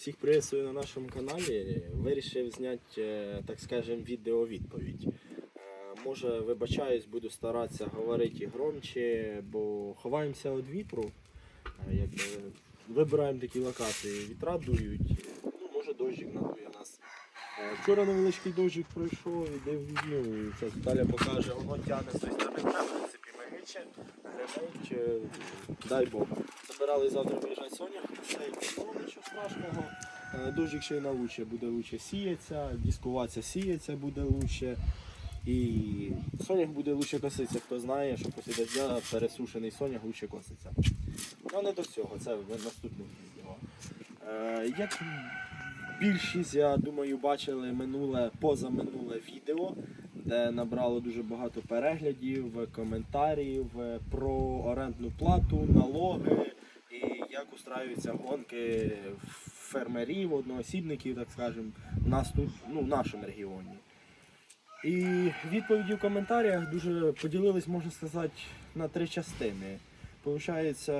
Всіх приветствую на нашому каналі. Вирішив зняти, е, так скажем, відео-відповідь. Е, Може, вибачаюсь, буду старатися говорити громче, бо ховаємося від вітру. Е, вибираємо такі локації. Вітра дують, ну, може дощик надує нас. Вчора невеличкий дощик пройшов, іде в ну, це Таля покаже, воно тягне з тої сторони, в принципі, мигиче, гримить, дай Бог. Забирали завтра виїжджати Соня, нічого страшного. Е, Дощик ще й на лучше, буде лучше сіятися, дискуватися сіється буде лучше. І сонях буде лучше коситися, хто знає, що після дождя пересушений сонях лучше коситься. Ну не до цього, це в наступних відео. Е, як більшість, я думаю, бачили минуле, позаминуле відео, де набрало дуже багато переглядів, коментарів е, про орендну плату, налоги устраюються гонки фермерів, одноосібників, так скажемо, у нас тут, ну, в нашому регіоні. І відповіді в коментарях дуже поділились, можна сказати, на три частини. Получається,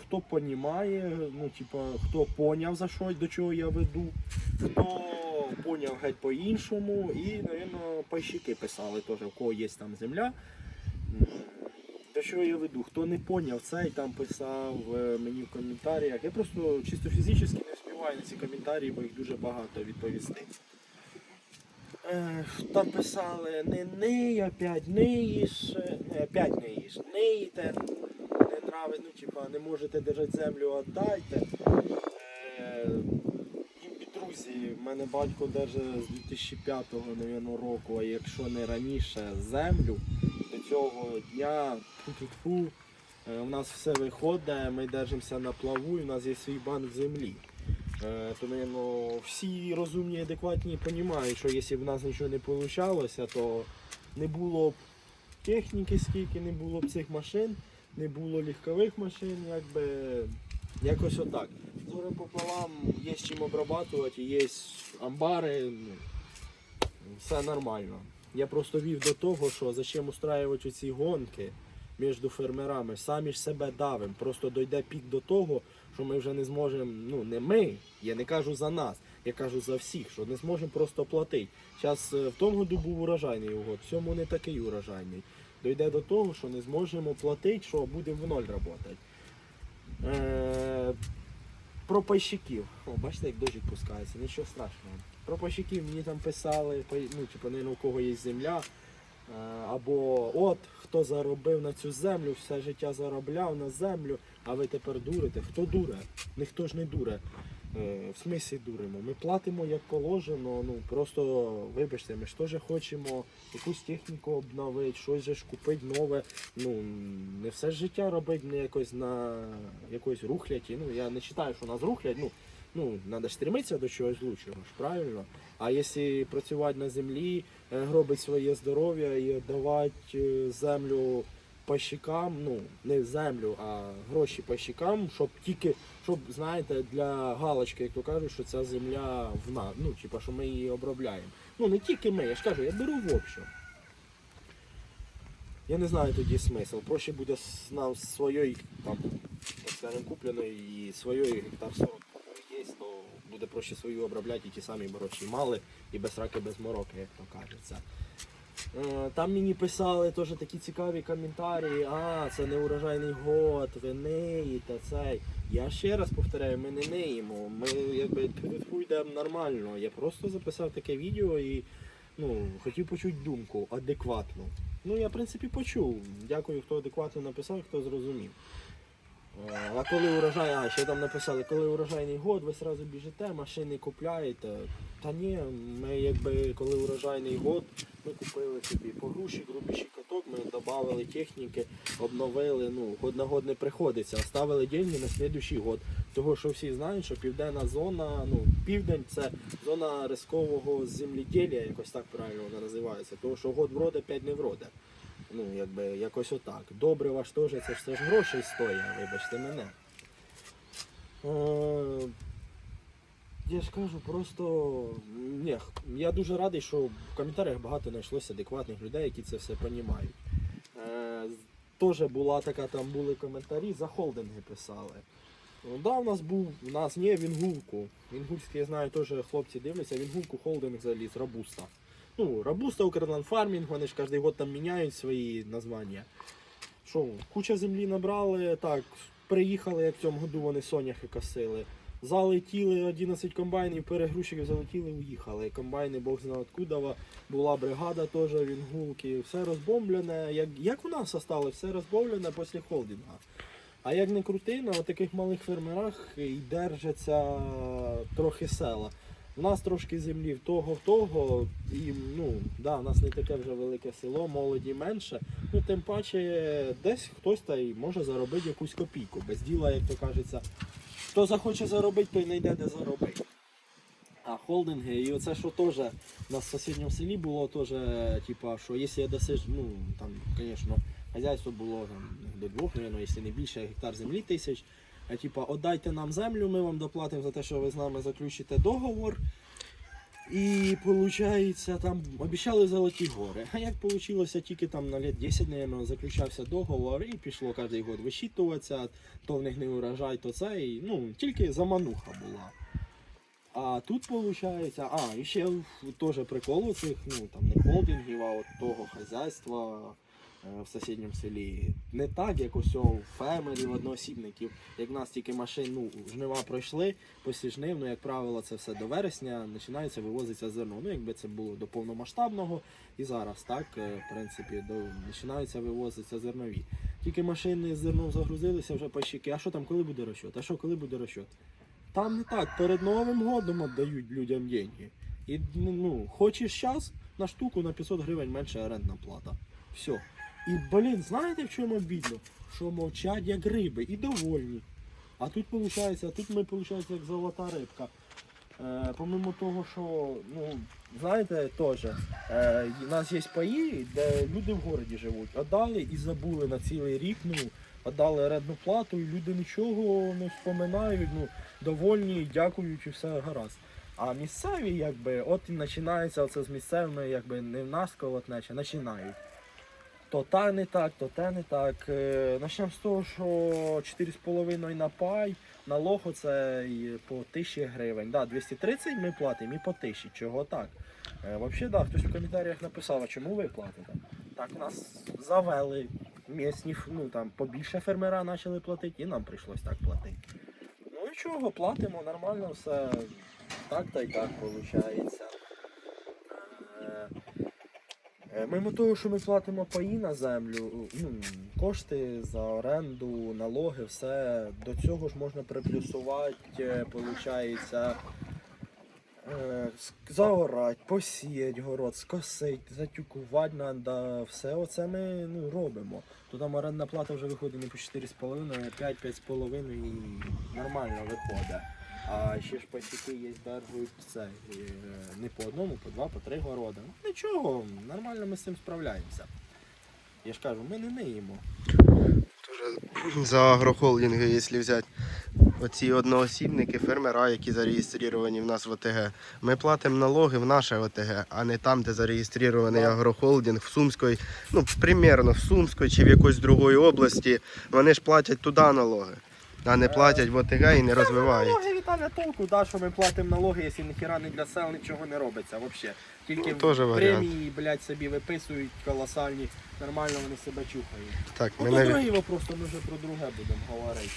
хто понімає, ну, типа, хто поняв за що, до чого я веду, хто поняв геть по-іншому, і, мабуть, пайщики писали теж, у кого є там земля. Чого я веду? Хто не поняв це і там писав е, мені в коментарях. Я просто чисто фізично не встигаю на ці коментарі, бо їх дуже багато відповісти. Е, Там писали не ний, опять ниїш, е, опять ниїш, ниїте, не нравить, ну типа не можете держати землю, віддайте. Друзі, в мене батько держить з 2005 наверно, року, а якщо не раніше, землю цього дня фу-фу-фу, е, у нас все виходить, ми держимося на плаву, і у нас є свій банк землі. Е, То, наверно, всі розумні адекватні розуміють, що якщо б в нас нічого не вийшло, то не було б техніки скільки, не було б цих машин, не було легкових машин, якби якось отак. Зорем пополам є з чим обрабатувати, є амбари, ну, все нормально. Я просто вів до того, що зачем устраювати ці гонки між фермерами, самі ж себе давимо. Просто дойде пік до того, що ми вже не зможемо, ну не ми, я не кажу за нас, я кажу за всіх, що не зможемо просто платити. Зараз в тому году був урожайний угод, в цьому не такий урожайний. Дойде до того, що не зможемо платити, що будемо в ноль працювати. Про пайщиків. О, бачите, як дощик пускається, нічого страшного. Про пайщиків мені там писали, ну, типу, не у кого є земля. Е, Або от хто заробив на цю землю, все життя заробляв на землю, а ви тепер дурите. Хто дуре? Ніхто ж не дуре. Е, В смислі дуримо. Ми платимо як положено. Ну просто вибачте, ми ж теж хочемо якусь техніку обновити, щось же ж купити нове. Ну не все ж життя робити не якось на якоїсь рухляті. Ну я не вважаю, що нас рухлять. Ну ну треба стремитися до чогось лучшого, ж правильно. А якщо працювати на землі, е, гробити своє здоров'я і давати е, землю пащикам, ну не землю, а гроші пащикам, щоб тільки, щоб знаєте, для галочки, як то кажуть, що ця земля в нас, ну типа, що ми її обробляємо. Ну не тільки ми, я ж кажу, я беру в общем. Я не знаю тоді смисл. Проще буде нам своєї там, скажем, купленої і своєї гектар 40 є, то буде проще свою обробляти і ті самі гроші мали і без раки, без мороки, як то кажеться. Е, Там мені писали теж такі цікаві коментарі, а, це не урожайний год, ви неїте цей. Я ще раз повторяю, ми не неїмо, ми якби йдемо нормально. Я просто записав таке відео і ну, хотів почути думку адекватну. Ну, я в принципі почув. Дякую, хто адекватно написав, хто зрозумів. Е, А коли урожай, а ще там написали, коли урожайний год, ви одразу біжите, машини купляєте. Та ні, ми якби коли урожайний год, ми купили собі погрузчик, грубіший каток, ми додали техніки, обновили, ну, год на год не приходиться, оставили деньги на слідуючий год. Того, що всі знають, що південна зона, ну, південь це зона рискового земледілля, якось так правильно вона називається. Того, що год вроде, п'ять не вроде. Ну, якби якось отак. Добре ваш теж, це ж це ж грошей стоїть, вибачте мене. Я ж кажу, просто ні, я дуже радий, що в коментарях багато знайшлося адекватних людей, які це все розуміють. Е, Теж була така, там були коментарі, за холдинги писали. Ну, Да, у нас був, у нас ні, Вінгулку. Вінгульський, я знаю, теж хлопці дивляться, Вінгулку холдинг заліз, Рабуста. Ну, Рабуста, Укрланд Фармінг, вони ж кожен год там міняють свої названня. Що, куча землі набрали, так, приїхали, як в цьому году вони соняхи косили. Залетіли 11 комбайнів, перегрузчиків залетіли, уїхали. Комбайни, Бог знає откуда, була бригада теж, вінгулки, все розбомблене. Як, як у нас осталось, все розбомблене після холдинга. А як не крути, на таких малих фермерах і держаться трохи села. У нас трошки землі в того, в того, і ну, да, у нас не таке вже велике село, молоді менше. Ну, тим паче, десь хтось та й може заробити якусь копійку. Без діла, як то кажеться, хто захоче заробити, той не йде де заробити. А холдинги, і оце що теж в сусідньому селі було теж, типа, що якщо я досиж, ну там, звісно, хазяйство було там, до двох, мабуть, якщо не більше гектар землі тисяч. А типа, отдайте нам землю, ми вам доплатимо за те, що ви з нами заключите договор. І виходить, там обіцяли золоті гори. А як вийшло, тільки там на літ 10, мабуть, заключався договор і пішло кожен год висчитуватися, то в них не урожай, то це. І, ну, тільки замануха була. А тут виходить, а, і ще теж прикол у цих, ну там не холдингів, а от того хазяйства в сусідньому селі. Не так, як ось у фермерів, одноосібників, як в нас тільки машин, ну, жнива пройшли, після жнив, ну, як правило, це все до вересня, починається вивозиться зерно. Ну, якби це було до повномасштабного, і зараз так, е, в принципі, до, починаються вивозитися зернові. Тільки машини з зерном загрузилися вже по щеки. А що там, коли буде розчет? А що, коли буде розчет? Там не так, перед Новим годом віддають людям деньги. І ну, ну, хочеш час на штуку на 500 гривень менше орендна плата. Все. І, блін, знаєте в чому обідно? Що мовчать як риби і довольні. А тут виходить, а тут ми виходить як золота рибка. Е, помимо того, що, ну, знаєте, теж, е, у нас є паї, де люди в городі живуть. Отдали і забули на цілий рік, ну, отдали орендну плату, і люди нічого не вспоминають, ну, довольні, дякують і все гаразд. А місцеві, якби, от і починається оце з місцевими, якби не в нас колотнеча, починають. То та не так, то те не так. Е, Почнемо з того, що 4,5 на пай, налог оце і по 1000 гривень. Да, 230 ми платимо і по 1000. Чого так? Е, Взагалі, да, хтось в коментарях написав, а чому ви платите? Так нас завели місні, ну там побільше фермера почали платити, і нам прийшлось так платити. Ну і чого, платимо, нормально все. Так та й так виходить. Е, Мимо того, що ми платимо паї на землю, ну, кошти за оренду, налоги, все до цього ж можна приплюсувати, виходить, заорати, посіяти город, скосити, затюкувати треба, все оце ми ну, робимо. То там орендна плата вже виходить не по 4,5, а 5-5,5 і нормально виходить. А ще ж пасіки є держують це е, не по одному, по два, по три городи. Ну, Нічого, нормально ми з цим справляємося. Я ж кажу, ми не ниємо. Тоже за агрохолдинги, якщо взяти оці одноосібники, фермера, які зареєстровані в нас в ОТГ, ми платимо налоги в наше ОТГ, а не там, де зареєстрований агрохолдинг в Сумської, ну, примерно в Сумської чи в якоїсь другої області. Вони ж платять туди налоги, а не платять в ОТГ і не розвивають. Налоги Віталя толку, да, що ми платимо налоги, якщо ніхіра не для сел нічого не робиться взагалі. Тільки Ну, премії, блядь, собі виписують колосальні, нормально вони себе чухають. Так, Ну, мене... другий вопрос, то ми вже про друге будемо говорити.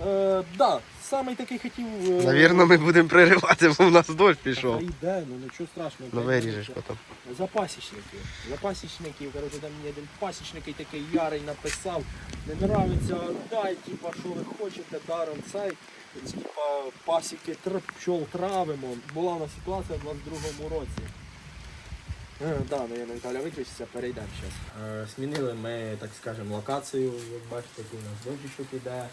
Е, да, самий такий хотів. Е, Навірно, ми будемо переривати, бо в нас дощ Та пішов. йде, ну нічого страшного. Ну виріжеш потім. За пасічників. За пасічників, коротше, там мені один пасічник і такий ярий написав. Не нравиться, дай, типа, що ви хочете, даром цей. Типа пасіки тр- пчол травимо. Була у нас ситуація в 22-му році. Е, да, наверное, Віталя виключиться, перейдемо зараз. Е, змінили ми, так скажемо, локацію, як бачите, тут у нас дощичок іде.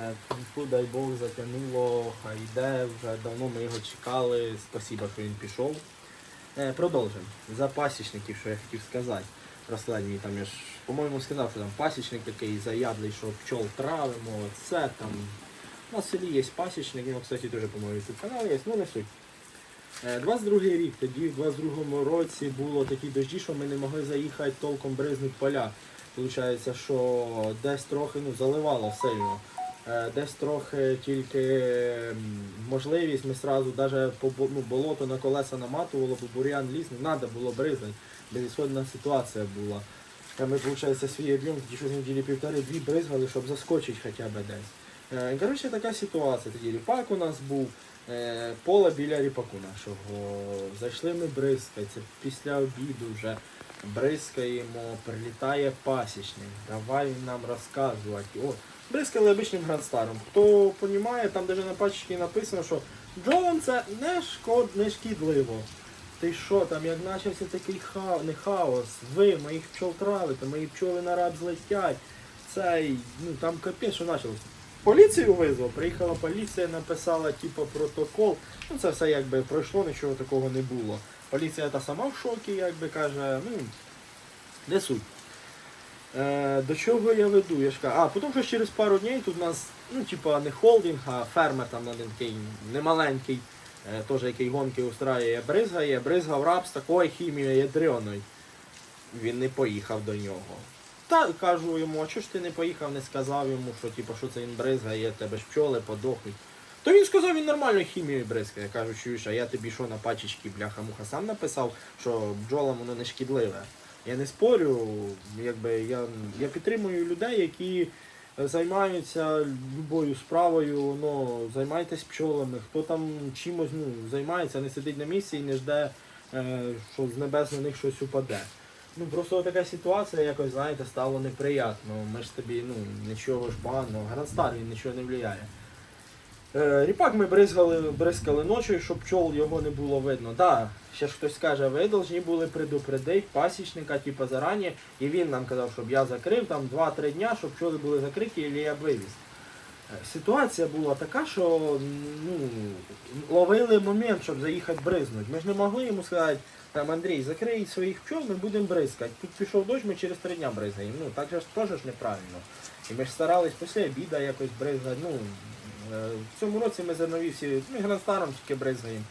Е, дай Бог, затягнуло, хай йде, вже давно ми його чекали. Спасибо, що він пішов. Е, продовжимо. За пасічників, що я хотів сказати. Розследні, там я ж, по-моєму, сказав, що там пасічник такий заядлий, що пчол травимо, це там. У селі є пасічник, його, кстати, теж, по-моєму, YouTube канал є, ну не суть. Е, 22 рік, тоді в 22 році було такі дощі, що ми не могли заїхати толком бризнуть поля. Получається, що десь трохи ну, заливало сильно. Е, Десь трохи тільки можливість, ми сразу навіть по ну, болото на колеса наматувало, бо бур'ян ліс, не треба було бризати. Безісходна ситуація була. Ми, виходить, свій об'єм щось неділі півтори-дві бризгали, щоб заскочити хоча б десь. Е, Коротше, така ситуація. Тоді ріпак у нас був, е, поле біля ріпаку нашого. Зайшли ми бризкати, це після обіду вже бризкаємо, прилітає пасічник. Давай нам розказувати. О, бризкали обичним грандстаром. Хто розуміє, там навіть на пачці написано, що бджолам це не, шкод, не шкідливо. Ти що там, як почався такий хаос, не хаос, ви моїх пчол травите, мої пчоли на раб злетять. Цей, ну там капець, що почалось. Поліцію визвав, приїхала поліція, написала типу, протокол. Ну це все якби пройшло, нічого такого не було. Поліція та сама в шокі, якби каже, ну, не суть. Е, до чого я веду? Я ж кажу, а потім що через пару днів тут у нас, ну, типа, не холдинг, а фермер там один такий немаленький, е, теж який гонки устраює, бризгає, бризгав раб з такою хімією ядреною. Він не поїхав до нього. Та кажу йому, а чого ж ти не поїхав, не сказав йому, що типу, що це він бризгає, тебе ж пчоли подохнуть. То він сказав, він нормально хімією бризкає. Я кажу, чуєш, а я тобі що на пачечки бляха-муха сам написав, що бджолам воно не шкідливе. Я не спорю, якби я, я підтримую людей, які займаються любою справою, ну, займайтесь пчолами, хто там чимось ну, займається, не сидить на місці і не жде, е, що з небес на них щось упаде. Ну просто така ситуація якось, знаєте, стало неприємно. Ми ж тобі ну, нічого ж поганого. Грандстар він нічого не впливає. Е, ріпак ми бризгали, бризкали ночі, щоб пчол його не було видно. Да, ще ж хтось каже, ви повинні були предупредити пасічника, типу, зарані, і він нам казав, щоб я закрив там 2-3 дня, щоб пчоли були закриті, і я вивіз. Е, Ситуація була така, що ну, ловили момент, щоб заїхати бризнуть. Ми ж не могли йому сказати, там Андрій, закрий своїх пчол, ми будемо бризкати. Тут пішов дощ, ми через три дня бризгаємо. Ну, так же ж теж неправильно. І ми ж старались після обіда якось бризгати. Ну, е, в цьому році ми зернові всі, ми гранстаром тільки бризгаємо,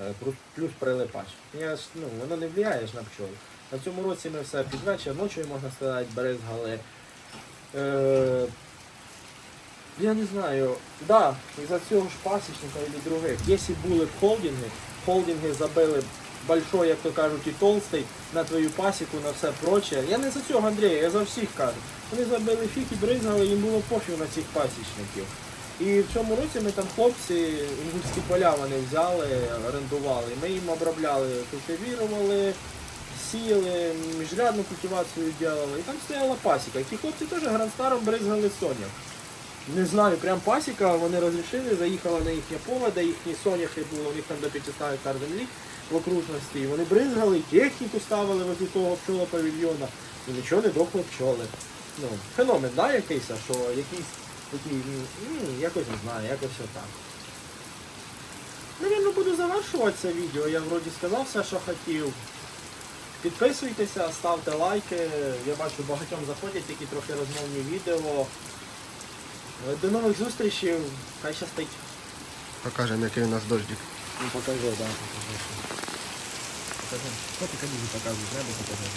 е, плюс, прилипач. Я ж, ну, воно не впливає ж на пчол. На цьому році ми все під вечір, ночі, можна сказати, бризгали. Е, я не знаю, да, із-за цього ж пасічника і других. Якщо були б холдинги, холдинги забили большой, як то кажуть, і толстий на твою пасіку, на все проче. Я не за цього Андрія, я за всіх кажу. Вони забили фік і бризгали, їм було пофіг на цих пасічників. І в цьому році ми там хлопці, інгульські поля вони взяли, орендували. Ми їм обробляли, культивірували, сіяли, міжрядну культивацію робили. І там стояла пасіка. Ті хлопці теж грандстаром бризгали соняк. Не знаю, прям пасіка, вони розрішили, заїхала на їхнє поле, де їхні соняхи було, у них там до 500 гектар землі в окружності. І вони бризгали, техніку ставили возле того пчола павільйона, і нічого не дохло пчоли. Ну, феномен, да, якийсь, що якийсь такий, ну, ну, якось не знаю, якось отак. Навірно, буду завершувати це відео. Я вроді сказав все, що хотів. Підписуйтеся, ставте лайки. Я бачу, багатьом заходять такі трохи розмовні відео. Е, До нових зустрічей. Хай щастить. Покажемо, який у нас дождик. Ну покажи, да, покажи. Покажи. Що ти кабіні показуєш, не покажи.